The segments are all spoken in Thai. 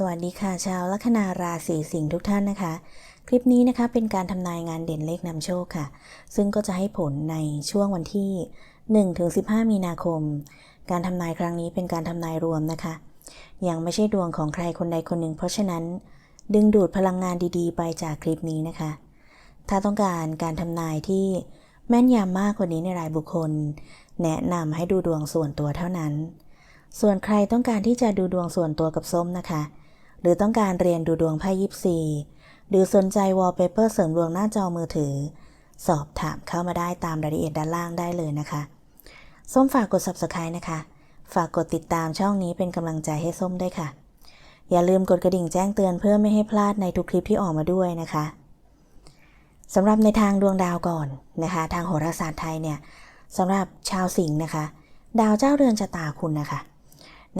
สวัสดีค่ะชาวลัคนาราศีสิงห์ทุกท่านนะคะ คลิปนี้นะคะเป็นการทำนายงานเด่นเลขนำโชคค่ะ ซึ่งก็จะให้ผลในช่วงวันที่ 1-15 มีนาคม การทำนายครั้งนี้เป็นการทำนายรวมนะคะ ยังไม่ใช่ดวงของใครคนใดคนหนึ่ง เพราะฉะนั้น ดึงดูดพลังงานดีๆ ไปจากคลิปนี้นะคะ ถ้าต้องการการทำนายที่แม่นยำมากกว่านี้ในรายบุคคล แนะนำให้ดูดวงส่วนตัวเท่านั้น ส่วนใครต้องการที่จะดูดวงส่วนตัวกับส้มนะคะ หรือต้องการเรียนดูดวงไพ่ยิปซีหรือสนใจวอลเปเปอร์เสริมดวงหน้าจอมือถือ สอบถามเข้ามาได้ตามรายละเอียดด้านล่างได้เลยนะคะ ส้มฝากกด subscribe นะคะ ฝากกดติดตามช่องนี้เป็นกำลังใจให้ส้มด้วยค่ะ อย่าลืมกดกระดิ่งแจ้งเตือนเพื่อไม่ให้พลาดในทุกคลิปที่ออกมาด้วยนะคะสำหรับในทางดวงดาวก่อนนะคะ ทางโหราศาสตร์ไทยเนี่ยสำหรับชาวสิงห์นะคะ ดาวเจ้าเรือนชะตาคุณนะคะ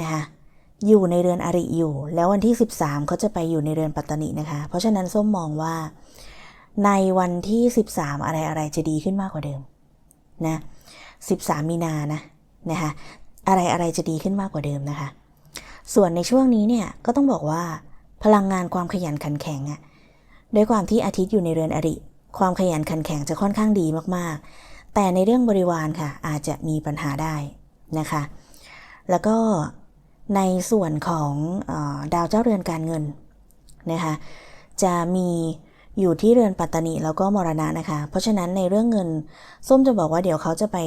นะคะ อยู่ในเรือนอริอยู่ แล้ววันที่ 13เขาจะไปอยู่ในเรือนปัตตนินะคะ เพราะฉะนั้นส้มมองว่า ในวันที่ 13 อะไรอะไรจะดีขึ้นมากกว่าเดิมนะ13 มีนานะนะคะอะไรอะไรจะดีขึ้นมากกว่าเดิมนะคะ ส่วนในช่วงนี้เนี่ยก็ต้องบอกว่าพลังงานความขยันขันแข็งอะด้วยความที่อาทิตย์อยู่ในเรือนอริ ความขยันขันแข็งจะค่อนข้างดีมากๆ แต่ในเรื่องบริวารค่ะอาจจะมีปัญหาได้นะคะ แล้วก็ ในส่วนของอดาวเจ้าเรือนการเงินนะคะจะมีอยู่ที่เรือนปัตตานิแล้วก็มรณะนะคะ เพราะฉะนั้นในเรื่องเงิน ส้มจะบอกว่าเดี๋ยวเขาจะไป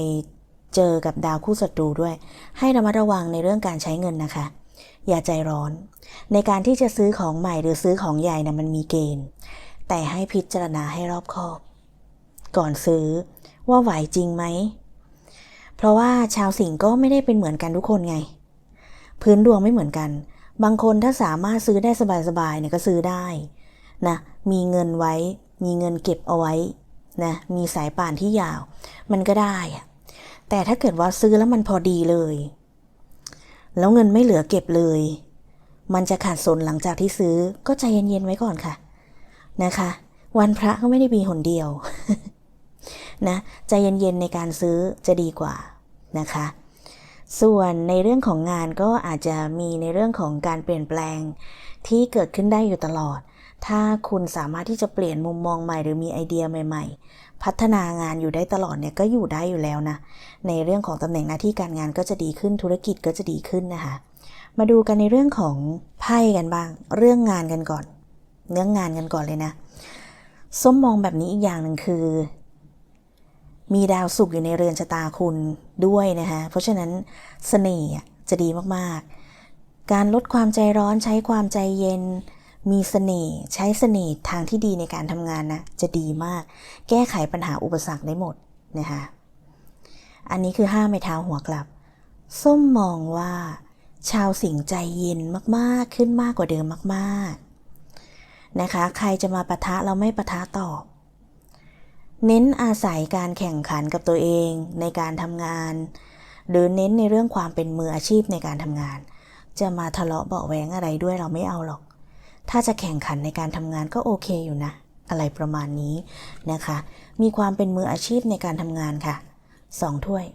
เจอกับดาวคู่ศัตรูด้วย ให้ระมัดระวังในเรื่องการใช้เงินนะคะ อย่าใจร้อน ในการที่จะซื้อของใหม่หรือซื้อของใหญ่นะมันมีเกณฑ์ แต่ให้พิจารณาให้รอบคอบ ก่อนซื้อว่าไหวจริงไหม เพราะว่าชาวสิงห์ก็ไม่ได้เป็นเหมือนกันทุกคนไง พื้นดวงไม่เหมือนกัน บางคนถ้าสามารถซื้อได้สบายๆเนี่ยก็ซื้อได้นะมีเงินไว้ มีเงินเก็บเอาไว้นะมีสายป่านที่ยาว มันก็ได้อะแต่ถ้าเกิดว่าซื้อแล้วมันพอดีเลย แล้วเงินไม่เหลือเก็บเลย มันจะขาดสนหลังจากที่ซื้อก็ใจเย็นๆไว้ก่อนค่ะนะคะ วันพระก็ไม่ได้มีหนเดียวนะใจเย็นๆในการซื้อจะดีกว่านะคะ ส่วนในเรื่องของงานก็อาจจะมีในเรื่องของการเปลี่ยนแปลงที่เกิดขึ้นได้อยู่ตลอด ถ้าคุณสามารถที่จะเปลี่ยนมุมมองใหม่หรือมีไอเดียใหม่ ๆ พัฒนางานอยู่ได้ตลอดเนี่ยก็อยู่ได้อยู่แล้วนะ ในเรื่องของตำแหน่งหน้าที่การงานก็จะดีขึ้นธุรกิจก็จะดีขึ้นนะคะ มาดูกันในเรื่องของไพ่กันบ้าง เรื่องงานกันก่อน เรื่องงานกันก่อนเลยนะ ส้มมองแบบนี้อีกอย่างหนึ่งคือ มีดาวศุกอยู่ในเรือนชะตาคุณด้วยนะคะเพราะฉะนั้นเสน่ห์จะดีมากๆ การลดความใจร้อนใช้ความใจเย็น มีเสน่ห์ใช้เสน่ห์ทางที่ดีในการทำงานนะจะดีมาก แก้ไขปัญหาอุปสรรคได้หมดนะคะอันนี้คือห้าไม้เท้าหัวกลับ ส้มมองว่า ชาวสิงใจเย็นมากๆขึ้นมากกว่าเดิมมาก ๆ นะคะ ใครจะมาปะทะเราไม่ปะทะตอบ เน้นอาศัยการแข่งขันกับตัวเองในการทำงาน หรือเน้นในเรื่องความเป็นมืออาชีพในการทำงาน จะมาทะเลาะเบาะแวงอะไรด้วยเราไม่เอาหรอก ถ้าจะแข่งขันในการทำงานก็โอเคอยู่นะ อะไรประมาณนี้นะคะ มีความเป็นมืออาชีพในการทำงานค่ะสองถ้วย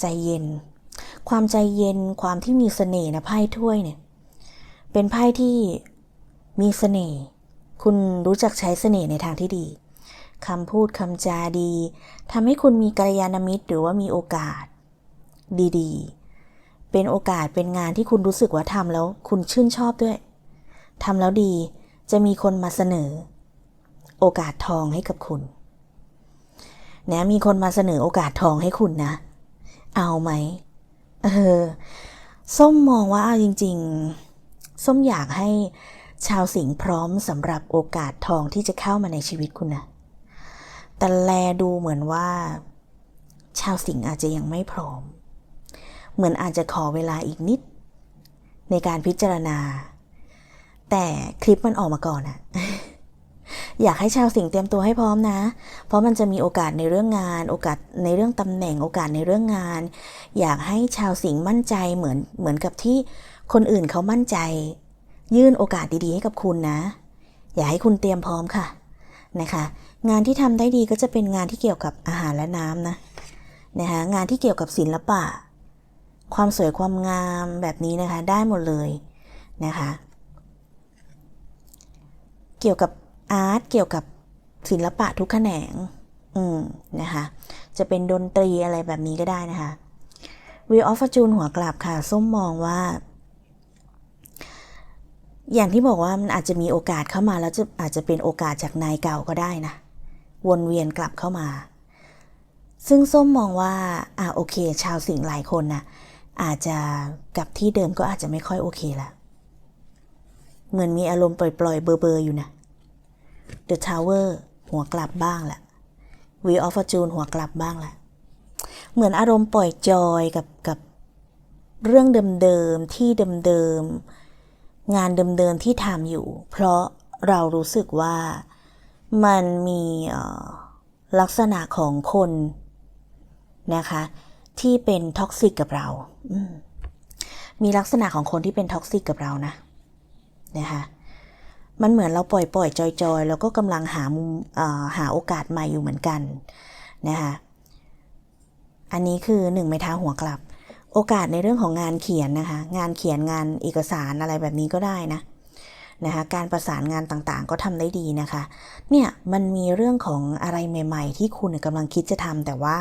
ใจเย็น ความใจเย็นความที่มีเสน่ห์นะไพ่ถ้วยเนี่ย เป็นไพ่ที่มีเสน่ห์ คุณรู้จักใช้เสน่ห์ในทางที่ดี คำพูดคำจาดีทำให้คุณมีกัลยาณมิตรหรือว่ามีโอกาส ดีๆ เป็นโอกาสเป็นงานที่คุณรู้สึกว่าทำแล้ว คุณชื่นชอบด้วยทำแล้วดีจะมีคนมาเสนอ โอกาสทองให้กับคุณนะมีคนมาเสนอโอกาสทองให้คุณนะ เอาไหมเออส้มมองว่าเอาจริง ๆ ส้มอยากให้ชาวสิงห์พร้อมสำหรับโอกาสทองที่จะเข้ามาในชีวิตคุณนะ แต่แลดูเหมือนว่า ชาวสิงห์อาจจะยังไม่พร้อม เหมือนอาจจะขอเวลาอีกนิด ในการพิจารณา แต่คลิปมันออกมาก่อนอะอยากให้ชาวสิงห์เตรียมตัวให้พร้อมนะ เพราะมันจะมีโอกาสในเรื่องงาน โอกาสในเรื่องตำแหน่ง โอกาสในเรื่องงาน อยากให้ชาวสิงห์มั่นใจเหมือนเหมือนกับที่คนอื่นเขามั่นใจ ยื่นโอกาสดีๆให้กับคุณนะ อยากให้คุณเตรียมพร้อมค่ะ นะคะ งานที่ทำได้ดีก็จะเป็นงานที่เกี่ยวกับอาหารและน้ำนะนะคะงานที่เกี่ยวกับศิละปะ ความสวยความงามแบบนี้นะคะได้หมดเลยนะคะ เกี่ยวกับอาร์ตเกี่ยวกับศิละปะทุกแขนงอืมนะคะจะเป็นดนตรีอะไรแบบนี้ก็ได้นะคะวิวออฟจูนหัวกลับค่ะ ส้มมองว่า อย่างที่บอกว่ามันอาจจะมีโอกาสเข้ามาแล้วจะอาจจะเป็นโอกาสจากนายเก่าก็ได้นะ วนเวียนกลับเข้ามา ซึ่งส้มมองว่าอ่าโอเค ชาวสิงห์หลายคนนะอาจจะกลับที่เดิมก็อาจจะไม่ค่อยโอเคละเหมือนมีอารมณ์ปล่อยๆเบอร์ๆอยู่นะ The Tower หัวกลับบ้างแหละ We of Fortune หัวกลับบ้างแหละเหมือนอารมณ์ปล่อยจอยกับกับเรื่องเดิมๆที่เดิมๆ งานเดิมๆที่ทำอยู่ เพราะเรารู้สึกว่ามันมีลักษณะของคนนะคะ ที่เป็นท็อกซิกกับเรามมีลักษณะของคนที่เป็นท็อกซิกกับเรานะนะคะมันเหมือนเราปล่อยปล่อยจอยจอยแล้วก็กำลังหามุมหาโอกาสใหม่อยู่เหมือนกันนะคะอันนี้คือหนึ่งไม้เท้าหัวกลับ โอกาสในเรื่องของงานเขียนนะคะ งานเขียนงานเอกสารอะไรแบบนี้ก็ได้นะนะคะการประสานงานต่างๆ ก็ทำได้ดีนะคะ เนี่ยมันมีเรื่องของอะไรใหม่ ๆ ที่คุณกำลังคิดจะทำแต่ว่า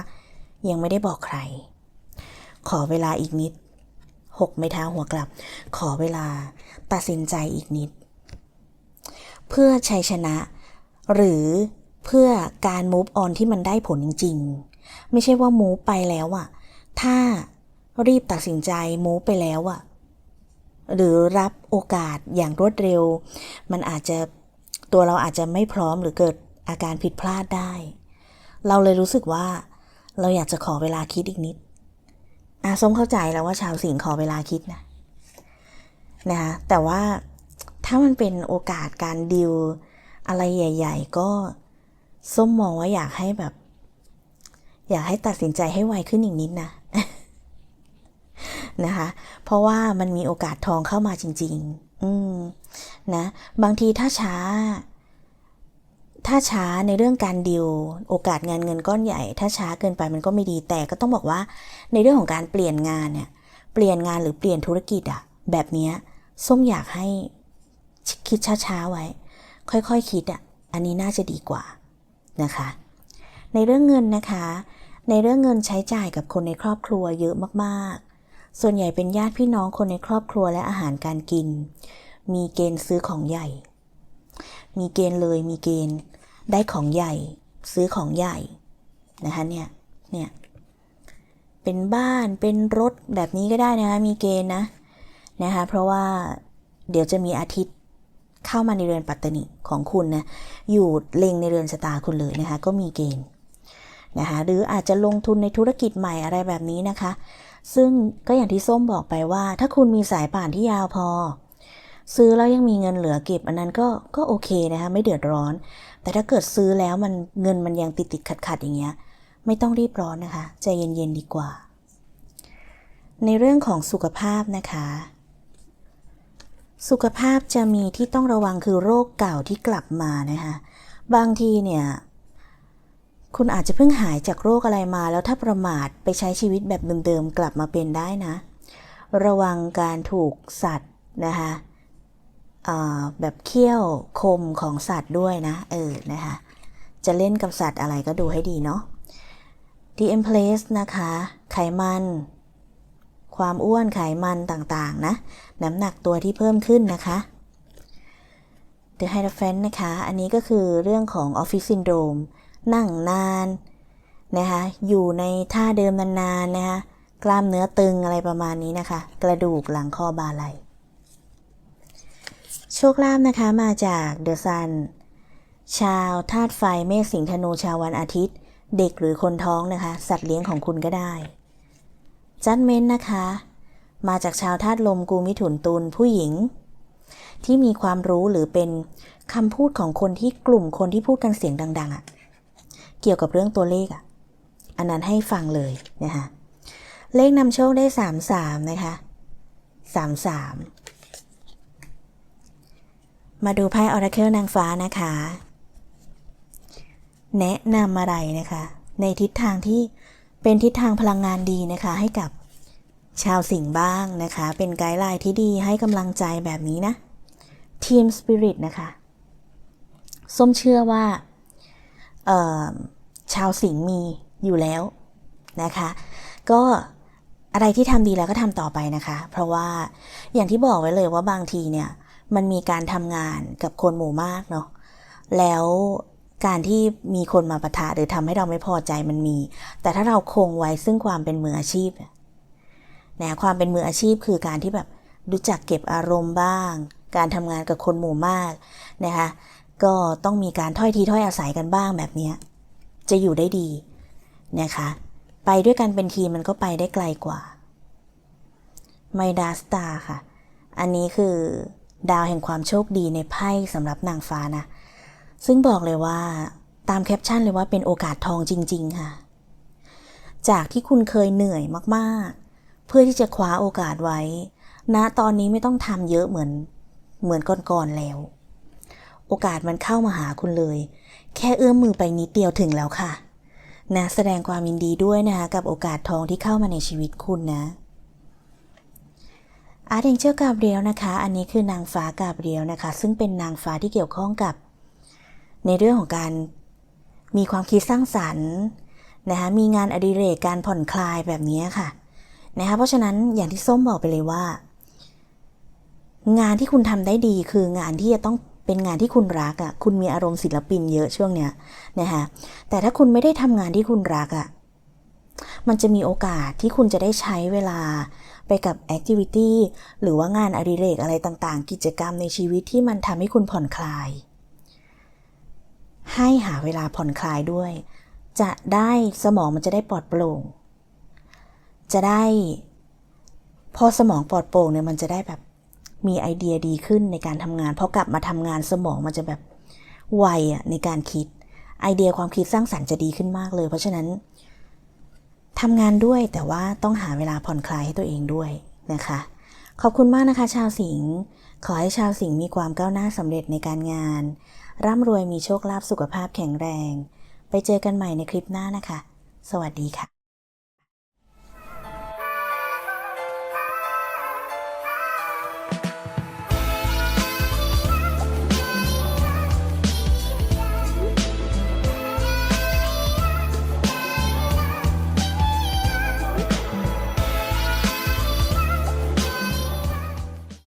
ยังไม่ได้บอกใคร ขอเวลาอีกนิดหกไม้เท้าหัวกลับ ขอเวลาตัดสินใจอีกนิด เพื่อชัยชนะ หรือเพื่อการ move on ที่มันได้ผลจริง ๆ ไม่ใช่ว่า move ไปแล้วอะถ้า รีบตัดสินใจ move ไปแล้วอะหรือรับโอกาสอย่างรวดเร็ว มันอาจจะตัวเราอาจจะไม่พร้อมหรือเกิดอาการผิดพลาดได้ เราเลยรู้สึกว่า เราอยากจะขอเวลาคิดอีกนิดอาส้มเข้าใจแล้วว่าชาวสิงห์ขอเวลาคิดนะนะคะแต่ว่าถ้ามันเป็นโอกาสการดิวอะไรใหญ่ ๆ ก็ส้มมองว่าอยากให้แบบ อยากให้ตัดสินใจให้ไวขึ้นอีกนิดนะ นะคะ เพราะว่ามันมีโอกาสทองเข้ามาจริง ๆ อืมนะ บางทีถ้าช้า ถ้าช้าในเรื่องการดิวโอกาสงานเงินก้อนใหญ่ ถ้าช้าเกินไปมันก็ไม่ดีแต่ก็ต้องบอกว่า ในเรื่องของการเปลี่ยนงานเนี่ย เปลี่ยนงานหรือเปลี่ยนธุรกิจอะแบบนี้ส้มอยากให้คิดช้าๆไว้ ค่อยๆคคิดอะอันนี้น่าจะดีกว่านะคะ ในเรื่องเงินนะคะ ในเรื่องเงินใช้จ่ายกับคนในครอบครัวเยอะมากๆ ส่วนใหญ่เป็นญาติพี่น้องคนในครอบครัวและอาหารการกิน มีเกณฑ์ซื้อของใหญ่ มีเกณฑ์เลยมีเกณฑ์ได้ของใหญ่ ซื้อของใหญ่นะคะเนี่ยเนี่ยเป็นบ้านเป็นรถแบบนี้ก็ได้นะคะมีเกณฑ์นะนะคะเพราะว่าเดี๋ยวจะมีอาทิตย์เข้ามาในเรือนปัตตนิของคุณนะอยู่เล็งในเรือนชะตาคุณเลยนะคะก็มีเกณฑ์นะคะหรืออาจจะลงทุนในธุรกิจใหม่อะไรแบบนี้นะคะ ซึ่งก็อย่างที่ส้มบอกไปว่า ถ้าคุณมีสายป่านที่ยาวพอ ซื้อแล้วยังมีเงินเหลือเก็บ อันนั้นก็ก็โอเคนะคะไม่เดือดร้อน แต่ถ้าเกิดซื้อแล้วมันเงินมันยังติดติดขัดขัดๆอย่างเงี้ย ไม่ต้องรีบร้อนนะคะใจเย็นๆดีกว่า ในเรื่องของสุขภาพนะคะ สุขภาพจะมีที่ต้องระวังคือโรคเก่าที่กลับมานะคะบางทีเนี่ย คุณอาจจะเพิ่งหายจากโรคอะไรมา แล้วถ้าประมาทไปใช้ชีวิตแบบเดิมๆกลับมาเป็นได้นะ ระวังการถูกสัตว์นะคะแบบเขี้ยวคมของสัตว์ด้วยนะ เออนะคะจะเล่นกับสัตว์อะไรก็ดูให้ดีเนาะ The Empress นะคะ ไขมัน ความอ้วนไขมันต่างๆ นะ น้ำหนักตัวที่เพิ่มขึ้นนะคะ The Hierophant นะคะ อันนี้ก็คือเรื่องของ Office Syndrome นั่งนานนะคะอยู่ในท่าเดิมนานๆนะคะกล้ามเนื้อตึงอะไรประมาณนี้นะคะ กระดูกหลังคอบาไหลโชคลาภนะคะมาจากเดอะซันชาวธาตุไฟเมษสิงห์ธนูชาววันอาทิตย์ เด็กหรือคนท้องนะคะ สัตว์เลี้ยงของคุณก็ได้ จัดเม้นนะคะ มาจากชาวธาตุลมกูมิถุนตุลผู้หญิง ที่มีความรู้หรือเป็นคำพูดของคนที่กลุ่มคนที่พูดกันเสียงดัง ๆอะ่ะ เกี่ยวกับเรื่องตัวเลขอะ อันนั้นให้ฟังเลยนะคะ เลขนำโชคได้สามสามนะคะสามสามมาดูไพ่ออราเคิลนางฟ้านะคะ แนะนำอะไรนะคะ ในทิศทางที่เป็นทิศทางพลังงานดีนะคะ ให้กับชาวสิงห์บ้างนะคะ เป็นไกด์ไลน์ที่ดีให้กำลังใจแบบนี้นะทีมสปิริตนะคะ ส้มเชื่อว่า ชาวสิงห์มีอยู่แล้วนะคะ ก็อะไรที่ทำดีแล้วก็ทำต่อไปนะคะ เพราะว่าอย่างที่บอกไว้เลยว่าบางทีเนี่ยมันมีการทำงานกับคนหมู่มากเนาะแล้วการที่มีคนมาปะทะหรือทำให้เราไม่พอใจมันมี แต่ถ้าเราคงไว้ซึ่งความเป็นมืออาชีพนะความเป็นมืออาชีพคือการที่แบบรู้จักเก็บอารมณ์บ้าง การทำงานกับคนหมู่มากนะคะ ก็ต้องมีการถ้อยทีถ้อยอาศัยกันบ้างแบบนี้ จะอยู่ได้ดีนะคะ ไปด้วยกันเป็นทีมมันก็ไปได้ไกลกว่าไมดาสตาค่ะ อันนี้คือดาวแห่งความโชคดีในไพ่สำหรับนางฟ้านะ ซึ่งบอกเลยว่าตามแคปชั่นเลยว่าเป็นโอกาสทองจริง ๆ ค่ะ จากที่คุณเคยเหนื่อยมากๆ เพื่อที่จะคว้าโอกาสไว้ณตอนนี้ไม่ต้องทำเยอะเหมือนเหมือนก่อนๆแล้ว โอกาสมันเข้ามาหาคุณเลย แค่เอื้อมมือไปนิดเดียวถึงแล้วค่ะ นะแสดงความยินดีด้วยนะคะกับโอกาสทองที่เข้ามาในชีวิตคุณนะอาร์ตเองเจอกาเรียลนะคะ อันนี้คือนางฟ้ากาเรียลนะคะ ซึ่งเป็นนางฟ้าที่เกี่ยวข้องกับ ในเรื่องของการมีความคิดสร้างสรรค์นะคะ มีงานอดิเรกการผ่อนคลายแบบนี้ค่ะนะคะ เพราะฉะนั้นอย่างที่ส้มบอกไปเลยว่า งานที่คุณทำได้ดีคืองานที่จะต้อง เป็นงานที่คุณรักอะ่ะ คุณมีอารมณ์ศิลปินเยอะช่วงเนี้ยนะคะแต่ถ้าคุณไม่ได้ทำงานที่คุณรักอะ่ะ มันจะมีโอกาสที่คุณจะได้ใช้เวลาไปกับแอคทิวิตี้หรือว่างานอดิเรกอะไรต่างๆ กิจกรรมในชีวิตที่มันทำให้คุณผ่อนคลาย ให้หาเวลาผ่อนคลายด้วย จะได้สมองมันจะได้ปลอดโปร่ง จะได้ พอสมองปลอดโปร่งเนี่ยมันจะได้แบบ มีไอเดียดีขึ้นในการทำงานพอกลับมาทำงานสมองมันจะแบบไวอะในการคิด ไอเดียความคิดสร้างสรรค์จะดีขึ้นมากเลย เพราะฉะนั้นทำงานด้วยแต่ว่าต้องหาเวลาผ่อนคลายให้ตัวเองด้วยนะคะ ขอบคุณมากนะคะ ชาวสิงห์ขอให้ชาวสิงห์มีความก้าวหน้าสำเร็จในการงาน ร่ำรวยมีโชคลาภสุขภาพแข็งแรง ไปเจอกันใหม่ในคลิปหน้านะคะ สวัสดีค่ะ